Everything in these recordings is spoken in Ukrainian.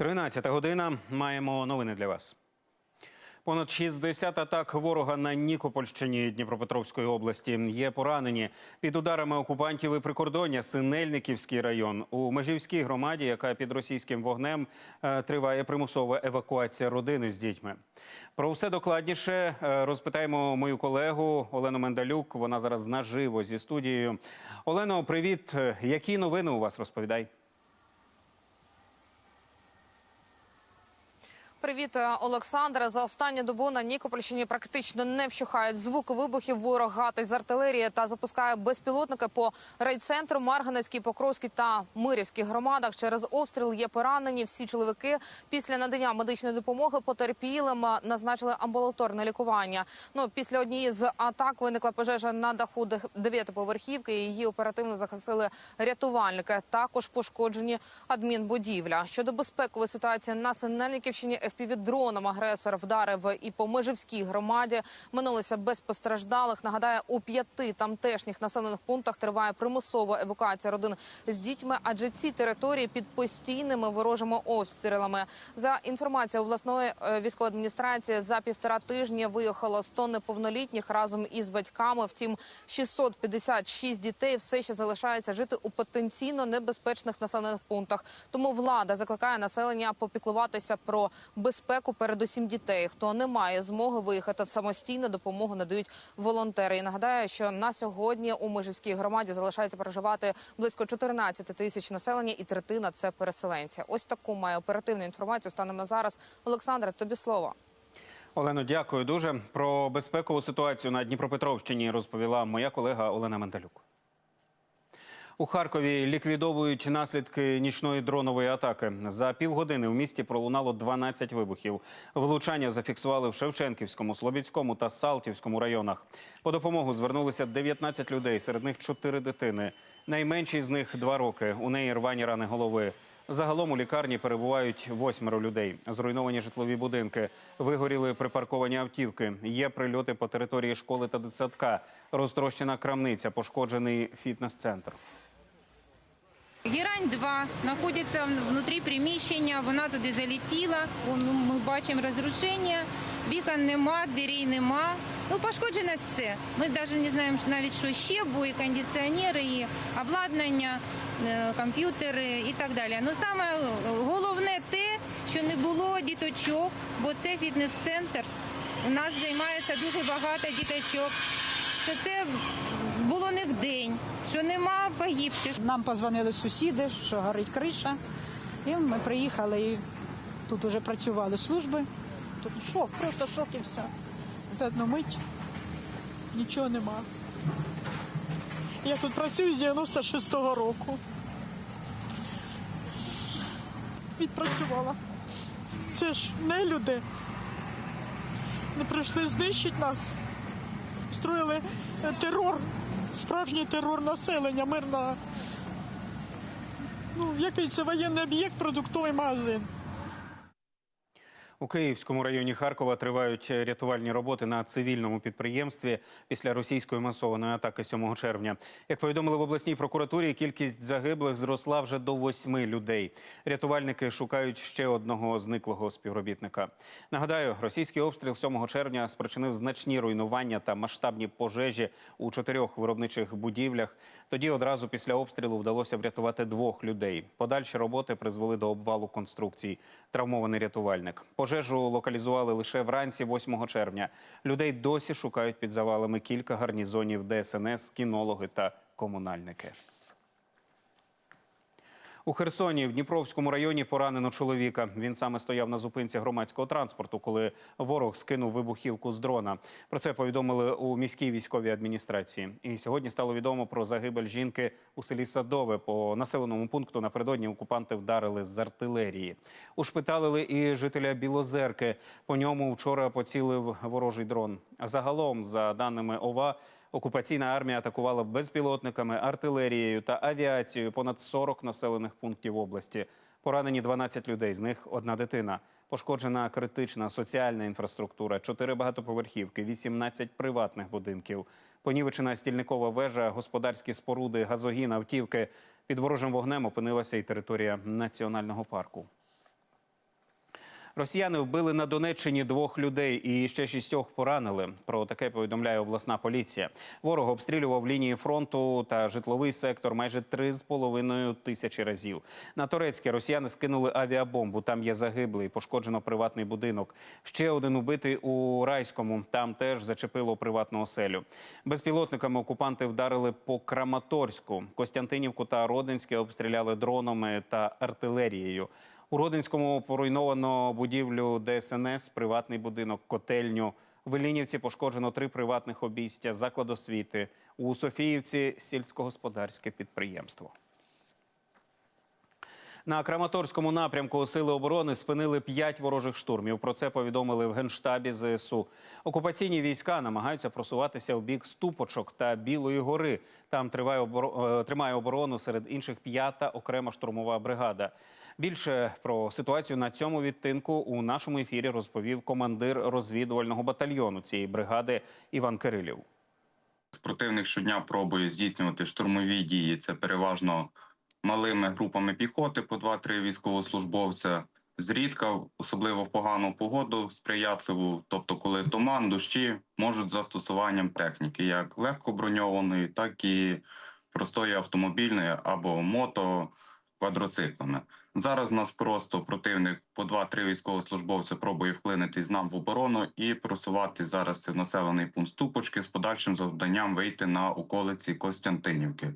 13 година. Маємо новини для вас. Понад 60 атак ворога на Нікопольщині Дніпропетровської області є поранені під ударами окупантів і прикордоння Синельниківський район у Межівській громаді, яка під російським вогнем е, триває примусова евакуація родини з дітьми. Про все докладніше е, розпитаємо мою колегу Олену Мендалюк. Вона зараз наживо зі студією. Олено, привіт. Е, Які новини у вас розповідай? Привіт, е, Олександре. За останню добу на Нікопольщині практично не вщухають звуки вибухів. Ворог гатить з артилерії та запускає безпілотники по райцентру, Марганецькій, Покровській та Мирівській громадах. Через обстріл є поранені. Всі чоловіки після надання медичної допомоги потерпілим назначили амбулаторне лікування. Ну після однієї з атак виникла пожежа на даху дев'ятиповерхівки. Її оперативно захистили рятувальники. Також пошкоджені адмінбудівля. Щодо безпекової ситуації на Синельниківщині FPV-дроном агресор вдарив і по Межівській громаді. Минулися без постраждалих. Нагадаю, у п'яти тамтешніх населених пунктах триває примусова евакуація родин з дітьми, адже ці території під постійними ворожими обстрілами. За інформацією обласної е, військової адміністрації, за півтора тижні виїхало 100 неповнолітніх разом із батьками. Втім, 656 дітей все ще залишаються жити у потенційно небезпечних населених пунктах. Тому влада закликає населення попіклуватися про безпеку, передусім дітей. Хто не має змоги виїхати самостійно, допомогу надають волонтери. І нагадаю, що на сьогодні у Межівській громаді залишається проживати близько 14 тисяч населення, і третина це переселенці. Ось таку має оперативну інформацію станом на зараз. Олександре, тобі слово. Олено, дякую дуже. Про безпекову ситуацію на Дніпропетровщині розповіла моя колега Олена Мендалюк. У Харкові ліквідовують наслідки нічної дронової атаки. За півгодини в місті пролунало 12 вибухів. Влучання зафіксували в Шевченківському, Слобідському та Салтівському районах. По допомогу звернулися 19 людей, серед них 4 дитини. Найменшій з них 2 роки. У неї рвані рани голови. Загалом у лікарні перебувають восьмеро людей. Зруйновані житлові будинки, вигоріли припарковані автівки. Є прильоти по території школи та дитсадка. Розтрощена крамниця, пошкоджений фітнес-центр. Герань 2 знаходиться внутрі приміщення, вона туди залетіла. Ну, Ми бачимо розрушення, вікон нема, дверей нема. Ну, пошкоджено все. Ми навіть не знаємо навіть, що ще, бо і кондиціонери, і обладнання, е, комп'ютери і так далі. Ну, саме головне те, що не було діточок, бо це фітнес-центр. У нас займається дуже багато діточок. Що це день, що нема погибших. Нам позвонили сусіди, що горить криша. І ми приїхали і тут вже працювали служби. Тут шок, просто шок і все. За одну мить нічого нема. Я тут працюю з 96-го року. Відпрацювала. Це ж не люди. Не прийшли знищити нас. Строїли е, терор, справжній терор населення, мирного. Ну, який це воєнний об'єкт, продуктовий магазин. У Київському районі Харкова тривають рятувальні роботи на цивільному підприємстві після російської масованої атаки 7 червня. Як повідомили в обласній прокуратурі, кількість загиблих зросла вже до восьми людей. Рятувальники шукають ще одного зниклого співробітника. Нагадаю, російський обстріл 7 червня спричинив значні руйнування та масштабні пожежі у чотирьох виробничих будівлях. Тоді одразу після обстрілу вдалося врятувати двох людей. Подальші роботи призвели до обвалу конструкцій. Травмований рятувальник. Пожежу локалізували лише вранці 8 червня. Людей досі шукають під завалами кілька гарнізонів ДСНС, кінологи та комунальники. У Херсоні в Дніпровському районі поранено чоловіка. Він саме стояв на зупинці громадського транспорту, коли ворог скинув вибухівку з дрона. Про це повідомили у міській військовій адміністрації. І сьогодні стало відомо про загибель жінки у селі Садове. По населеному пункту напередодні окупанти вдарили з артилерії. Ушпиталили і жителя Білозерки. По ньому вчора поцілив ворожий дрон. Загалом, за даними ОВА, Окупаційна армія атакувала безпілотниками, артилерією та авіацією понад 40 населених пунктів області. Поранені 12 людей, з них одна дитина. Пошкоджена критична соціальна інфраструктура, 4 багатоповерхівки, 18 приватних будинків. Понівечена стільникова вежа, господарські споруди, газогін, автівки. Під ворожим вогнем опинилася і територія національного парку. Росіяни вбили на Донеччині двох людей і ще шістьох поранили. Про таке повідомляє обласна поліція. Ворог обстрілював лінії фронту та житловий сектор майже три з половиною тисячі разів. На Турецьке росіяни скинули авіабомбу. Там є загиблий, пошкоджено приватний будинок. Ще один убитий у Райському. Там теж зачепило приватну оселю. Безпілотниками окупанти вдарили по Краматорську. Костянтинівку та Родинське обстріляли дронами та артилерією. У Родинському поруйновано будівлю ДСНС, приватний будинок, котельню. В Іллінівці пошкоджено три приватних обійстя, заклад освіти. У Софіївці сільськогосподарське підприємство. На Краматорському напрямку сили оборони спинили п'ять ворожих штурмів. Про це повідомили в генштабі ЗСУ. Окупаційні війська намагаються просуватися в бік Ступочок та Білої гори. Там триває е, оборону серед інших п'ята окрема штурмова бригада. Більше про ситуацію на цьому відтинку у нашому ефірі розповів командир розвідувального батальйону цієї бригади Іван Кирилів. Противник щодня пробує здійснювати штурмові дії. Це переважно малими групами піхоти по 2-3 військовослужбовця. Зрідка, особливо в погану погоду, сприятливу, тобто коли туман, дощі, можуть застосуванням техніки, як легкоброньованої, так і простої автомобільної або мото квадроциклами. Зараз нас просто противник по 2-3 військовослужбовця пробує вклинитись нам в оборону і просувати зараз це в населений пункт Ступочки з подальшим завданням вийти на околиці Костянтинівки.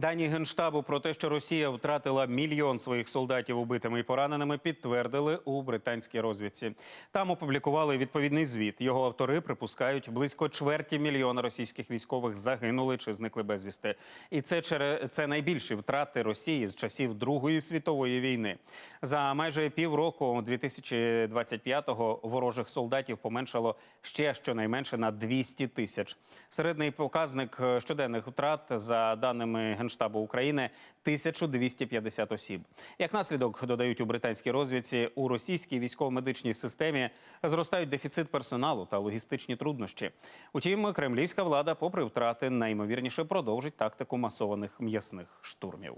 Дані генштабу про те, що Росія втратила мільйон своїх солдатів убитими і пораненими, підтвердили у британській розвідці. Там опублікували відповідний звіт. Його автори припускають, близько чверті мільйона російських військових загинули чи зникли безвісти. І це через це найбільші втрати Росії з часів Другої світової війни. За майже півроку 2025-го ворожих солдатів поменшало ще щонайменше на 200 тисяч. Середній показник е, щоденних втрат за даними Генштабу України 1250 осіб. Як наслідок додають у британській розвідці, у російській військово-медичній системі зростають дефіцит персоналу та логістичні труднощі. Утім, кремлівська влада, попри втрати, найімовірніше продовжить тактику масованих м'ясних штурмів.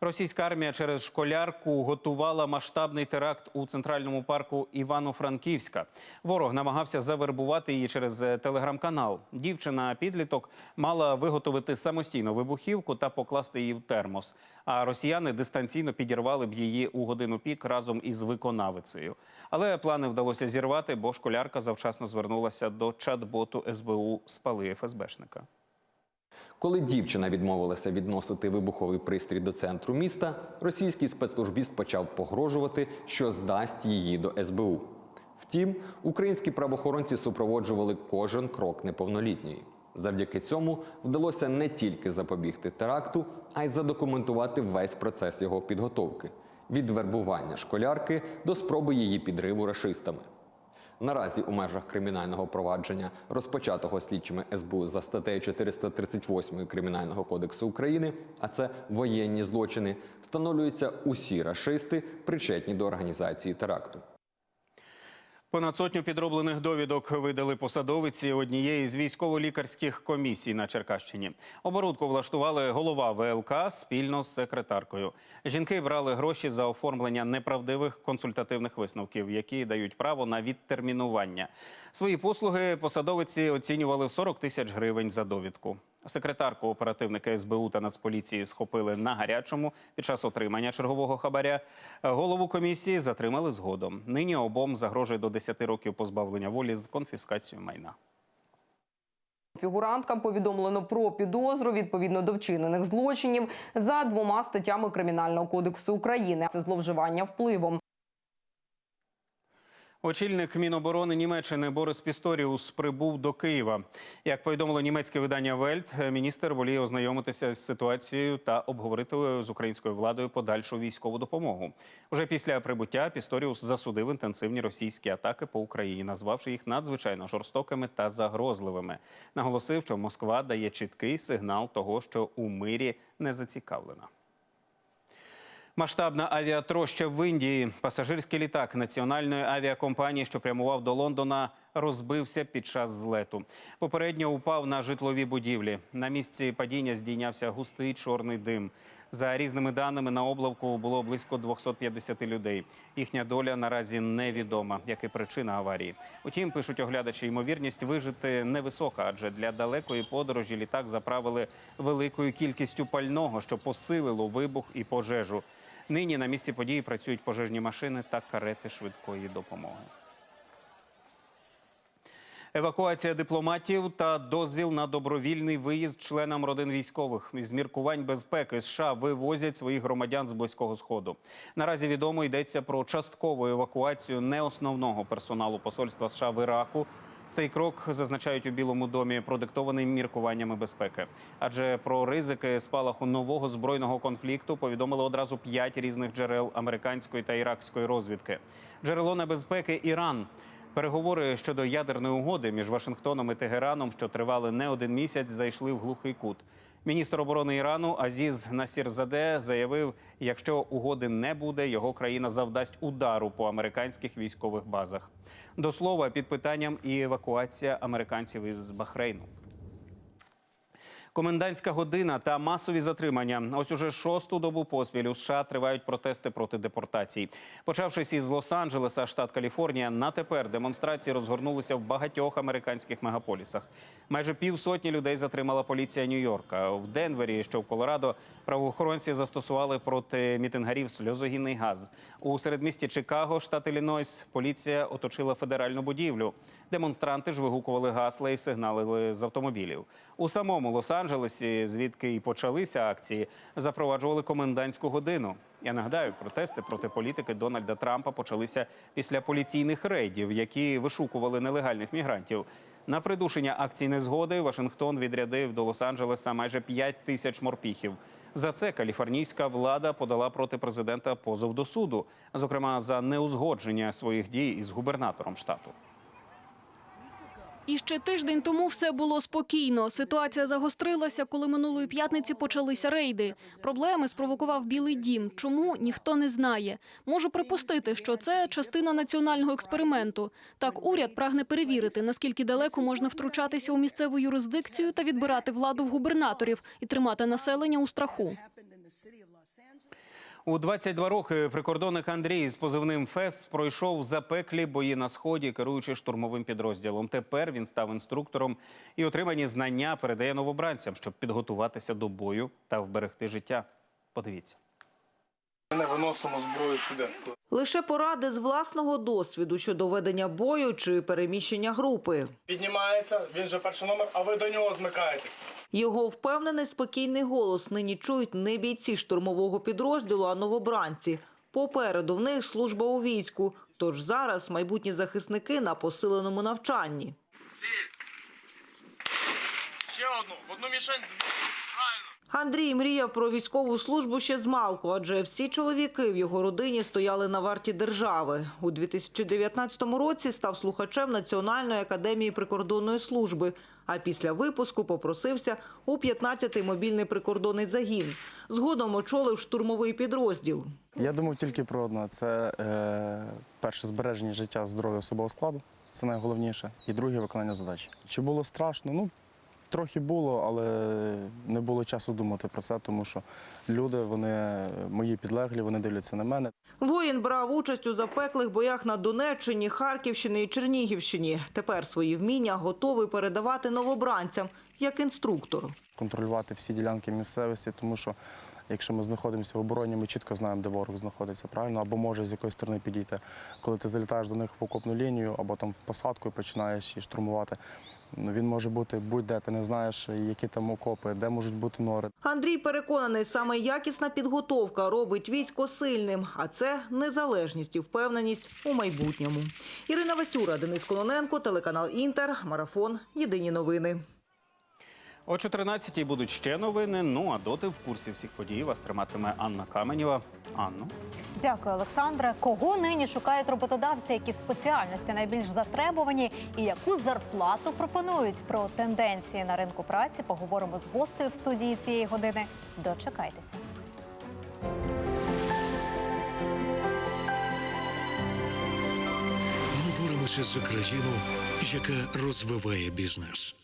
Російська армія через школярку готувала масштабний теракт у центральному парку Івано-Франківська. Ворог намагався завербувати її через е, телеграм-канал. Дівчина підліток мала виготовити самостійно вибухівку та покласти її в термос. А росіяни дистанційно підірвали б її у годину пік разом із виконавицею. Але плани вдалося зірвати, бо школярка завчасно звернулася до чат-боту СБУ «Спали ФСБшника». Коли дівчина відмовилася відносити вибуховий пристрій до центру міста, російський спецслужбіст почав погрожувати, що здасть її до СБУ. Втім, українські правоохоронці супроводжували кожен крок неповнолітньої. Завдяки цьому вдалося не тільки запобігти теракту, а й задокументувати весь процес його підготовки від вербування школярки до спроби її підриву рашистами. Наразі у межах кримінального провадження, розпочатого слідчими СБУ за статтею 438 Кримінального кодексу України, а це воєнні злочини, встановлюються усі рашисти, причетні до організації теракту. Понад сотню підроблених довідок видали посадовиці однієї з військово-лікарських комісій на Черкащині. Оборудку влаштували голова ВЛК спільно з секретаркою. Жінки брали гроші за оформлення неправдивих консультативних висновків, які дають право на відтермінування. Свої послуги посадовиці оцінювали в 40 тисяч гривень за довідку. Секретарку оперативника СБУ та Нацполіції схопили на гарячому під час отримання чергового хабаря. Голову комісії затримали згодом. Нині обом загрожує до 10 років позбавлення волі з конфіскацією майна. Фігуранткам повідомлено про підозру відповідно до вчинених злочинів за двома статтями Кримінального кодексу України. Це зловживання впливом. Очільник Міноборони Німеччини Борис Пісторіус прибув до Києва. Як повідомило німецьке видання Вельт, міністр воліє ознайомитися з ситуацією та обговорити з українською владою подальшу військову допомогу. Уже після прибуття Пісторіус засудив інтенсивні російські атаки по Україні, назвавши їх надзвичайно жорстокими та загрозливими. Наголосив, що Москва дає чіткий сигнал того, що у мирі не зацікавлена. Масштабна авіатроща в Індії. Пасажирський літак національної авіакомпанії, що прямував до Лондона, розбився під час злету. Попередньо упав на житлові будівлі. На місці падіння здійнявся густий чорний дим. За різними даними на облавку було близько 250 людей. Їхня доля наразі невідома, як і причина аварії. Утім, пишуть оглядачі, ймовірність вижити невисока, адже для далекої подорожі літак заправили великою кількістю пального, що посилило вибух і пожежу. Нині на місці події працюють пожежні машини та карети швидкої допомоги. Евакуація дипломатів та дозвіл на добровільний виїзд членам родин військових з міркувань безпеки США вивозять своїх громадян з близького сходу. Наразі відомо йдеться про часткову евакуацію не основного персоналу посольства США в Іраку. Цей крок зазначають у Білому домі, продиктований міркуваннями безпеки. Адже про ризики спалаху нового збройного конфлікту повідомили одразу п'ять різних джерел американської та іракської розвідки. Джерело небезпеки Іран. Переговори щодо ядерної угоди між Вашингтоном і Тегераном, що тривали не один місяць, зайшли в глухий кут. Міністр оборони Ірану Азіз Насірзаде заявив, якщо угоди не буде, його країна завдасть удару по американських військових базах. До слова, під питанням і евакуація американців із Бахрейну. Комендантська година та масові затримання. Ось уже шосту добу поспіль у США тривають протести проти депортацій. Почавшись із Лос-Анджелеса, штат Каліфорнія, на тепер демонстрації розгорнулися в багатьох американських мегаполісах. Майже півсотні людей затримала поліція Нью-Йорка. В Денвері, що в Колорадо, правоохоронці застосували проти мітингарів сльозогінний газ. У середмісті Чикаго, штат Іллінойс, поліція оточила федеральну будівлю. Демонстранти ж вигукували гасла і сигналили з автомобілів. У самому Лос-Анджелесі, звідки і почалися акції, запроваджували комендантську годину. Я нагадаю, протести проти політики Дональда Трампа почалися після поліційних рейдів, які вишукували нелегальних мігрантів. На придушення акцій незгоди Вашингтон відрядив до Лос-Анджелеса майже 5 тисяч морпіхів. За це каліфорнійська влада подала проти президента позов до суду, зокрема за неузгодження своїх дій із губернатором штату. І ще тиждень тому все було спокійно. Ситуація загострилася, коли минулої п'ятниці почалися рейди. Проблеми спровокував Білий Дім. Чому ніхто не знає. Можу припустити, що це частина національного експерименту. Так, уряд прагне перевірити, наскільки далеко можна втручатися у місцеву юрисдикцію та відбирати владу в губернаторів і тримати населення у страху. У 22 роки прикордонник Андрій з позивним ФЕС пройшов запеклі бої на сході, керуючи штурмовим підрозділом. Тепер він став інструктором і отримані знання передає новобранцям, щоб підготуватися до бою та вберегти життя. Подивіться. Ми не виносимо зброю сюди. Лише поради з власного досвіду щодо ведення бою чи переміщення групи. Піднімається, він же перший номер, а ви до нього змикаєтесь. Його впевнений спокійний голос нині чують не бійці штурмового підрозділу, а новобранці. Попереду в них служба у війську. Тож зараз майбутні захисники на посиленому навчанні. Ще одну, в одну мішень. Андрій мріяв про військову службу ще з малку, адже всі чоловіки в його родині стояли на варті держави. У 2019 році став слухачем Національної академії прикордонної служби. А після випуску попросився у 15-й мобільний прикордонний загін. Згодом очолив штурмовий підрозділ. Я думав тільки про одне: це е, перше збереження життя здоров'я особового складу. Це найголовніше. І друге виконання задачі. Чи було страшно? Ну трохи було, але не було часу думати про це, тому що люди, вони мої підлеглі, вони дивляться на мене. Воїн брав участь у запеклих боях на Донеччині, Харківщині і Чернігівщині. Тепер свої вміння готовий передавати новобранцям як інструктор. Контролювати всі ділянки місцевості, тому що якщо ми знаходимося в обороні, ми чітко знаємо, де ворог знаходиться, правильно, або може з якої сторони підійти. Коли ти залітаєш до них в окопну лінію, або там в посадку і починаєш її штурмувати. Ну, Він може бути будь-де, ти не знаєш, які там окопи, де можуть бути нори. Андрій переконаний, саме якісна підготовка робить військо сильним, а це незалежність і впевненість у майбутньому. Ірина Васюра, Денис Кононенко, телеканал Інтер, Марафон. Єдині новини. О 14-й будуть ще новини. Ну а доти в курсі всіх подій вас триматиме Анна Каменєва. Анно. Дякую, Олександре. Кого нині шукають роботодавці, які спеціальності найбільш затребувані, і яку зарплату пропонують про тенденції на ринку праці? Поговоримо з гостею в студії цієї години. Дочекайтеся. Ми боремося за країну, яка розвиває бізнес.